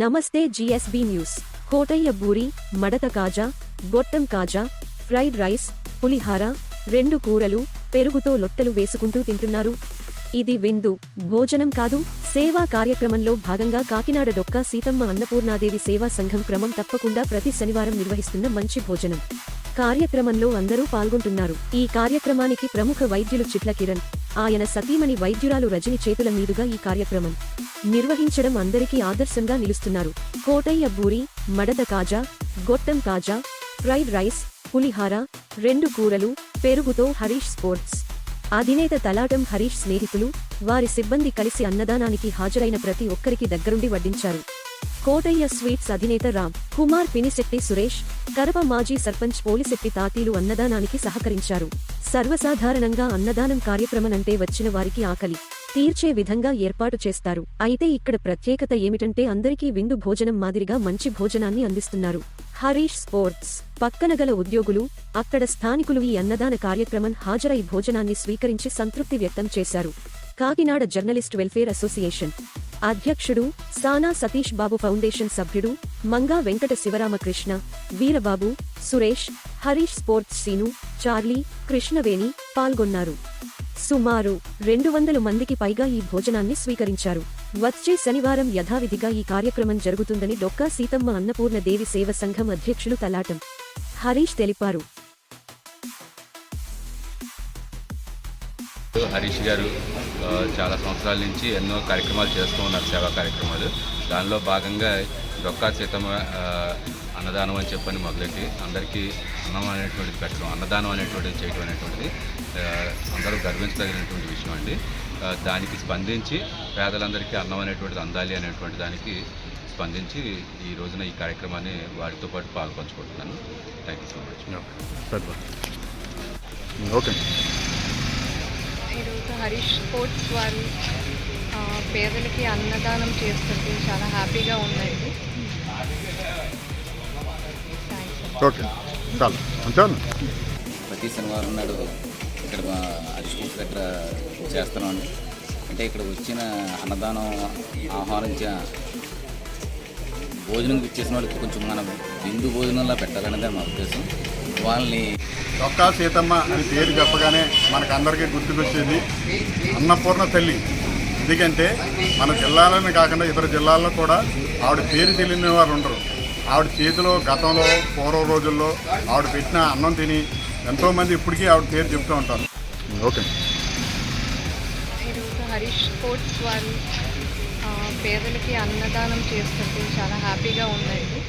నమస్తే GSB news Kotaiah బూరి మడత కాజా గొట్టం కాజా ఫ్రైడ్ రైస్ పులిహార రెండు కూరలు పెరుగుతో లొట్టలు వేసుకుంటూ తింటున్నారు. ఇది విందు భోజనం కాదు సేవా కార్యక్రమంలో భాగంగా కాకినాడ డొక్క సీతమ్మ అన్నపూర్ణాదేవి సేవా సంఘం క్రమం తప్పకుండా ప్రతి శనివారం నిర్వహిస్తున్న మంచి భోజనం. కార్యక్రమంలో అందరూ పాల్గొంటున్నారు. ఈ కార్యక్రమానికి ప్రముఖ వైద్యులు చిట్ల కిరణ్ ఆయన సతీమణి వైద్యురాలు రజని చేతుల మీదుగా ఈ కార్యక్రమం నిర్వహించడం అందరికీ ఆదర్శంగా నిలుస్తున్నారు. కోటయ్య బూరి మడత కాజా గొట్టం కాజా ఫ్రైడ్ రైస్ పులిహార రెండు కూరలు పెరుగుతో హరీష్ స్పోర్ట్స్. అధినేత తలాటం హరీష్ స్నేహితులు వారి సిబ్బంది కలిసి అన్నదానానికి హాజరైన ప్రతి ఒక్కరికి దగ్గరుండి వడ్డించారు. కోటయ్య స్వీట్స్ అధినేత రామ్ కుమార్ పినిశెట్టి సురేష్ కరప మాజీ సర్పంచ్ పోలిశెట్టి తాతీలు అన్నదానానికి సహకరించారు. సర్వసాధారణంగా అన్నదానం కార్యక్రమనంటే వచ్చిన వారికి ఆకలి. తీర్చే విధంగా ఏర్పాటు చేస్తారు. అయితే ఇక్కడ ప్రత్యేకత ఏమిటంటే అందరికీ విందు భోజనం మాదిరిగా మంచి భోజనాన్ని అందిస్తున్నారు. హరీష్ స్పోర్ట్స్. పక్కన గల ఉద్యోగులు అక్కడ స్థానికులు ఈ అన్నదాన కార్యక్రమం హాజరై భోజనాన్ని స్వీకరించి సంతృప్తి వ్యక్తం చేశారు. Kakinada journalist welfare association. అధ్యక్షుడు సానా సతీష్ బాబు ఫౌండేషన్ సభ్యుడు మంగా వెంకట శివరామకృష్ణ వీరబాబు సురేష్ హరీష్ స్పోర్ట్స్ సీను చార్లీ కృష్ణవేణి పాల్గొన్నారు. సుమారు రెండు వందల మందికి పైగా ఈ భోజనాన్ని స్వీకరించారు. వచ్చే శనివారం యథావిధిగా ఈ కార్యక్రమం జరుగుతుందని డొక్కా సీతమ్మ అన్నపూర్ణ దేవి సేవ సంఘం అధ్యక్షులు తలాటం హరీష్ తెలిపారు. హరీష్ గారు చాలా సంవత్సరాల నుంచి ఎన్నో కార్యక్రమాలు చేస్తూ ఉన్నారు సేవా కార్యక్రమాలు. దానిలో భాగంగా డొక్కా సీతమ్మ అన్నదానం అని చెప్పని మొదలెట్టి అందరికీ అన్నం అనేటువంటిది పెట్టడం అన్నదానం అనేటువంటిది చేయడం అనేటువంటిది అందరూ గర్వించదగినటువంటి విషయం అండి. దానికి స్పందించి పేదలందరికీ అన్నం అనేటువంటిది అందాలి అనేటువంటి దానికి స్పందించి ఈ రోజున ఈ కార్యక్రమాన్ని వారితో పాటు పాల్పంచుకుంటున్నాను. Thank you so much okay. ఈరోజు హరీష్ స్పోర్ట్స్ వారు పేదలకి అన్నదానం చేస్తుంటే చాలా హ్యాపీగా ఉందండి. ఓకే చాలు. అంతేనా? ప్రతి శనివారం నాడు ఇక్కడ మా అరిస్టూస్ దగ్గర చేస్తున్నామండి అంటే ఇక్కడ వచ్చిన అన్నదానం ఆహ్వానించిన భోజనం ఇచ్చేసిన వాళ్ళకి కొంచెం మనం బిందు భోజనంలా పెట్టాలనేది మా ఉద్దేశం. వాళ్ళని డొక్కా సీతమ్మ అని పేరు చెప్పగానే మనకందరికీ గుర్తుకొచ్చేది అన్నపూర్ణ తల్లి. ఎందుకంటే మన జిల్లాలోనే కాకుండా ఇతర జిల్లాల్లో కూడా ఆవిడ పేరు తెలియని వారు ఉండరు. ఆవిడ చేతిలో గతంలో పూర్వ రోజుల్లో ఆవిడ పెట్టిన అన్నం తిని ఎంతోమంది ఇప్పటికీ ఆవిడ పేరు చెప్తూ ఉంటారు. ఓకే. హరీష్ స్పోర్ట్స్ వారు పేదలకి అన్నదానం చేస్తుంటే చాలా హ్యాపీగా ఉందండి.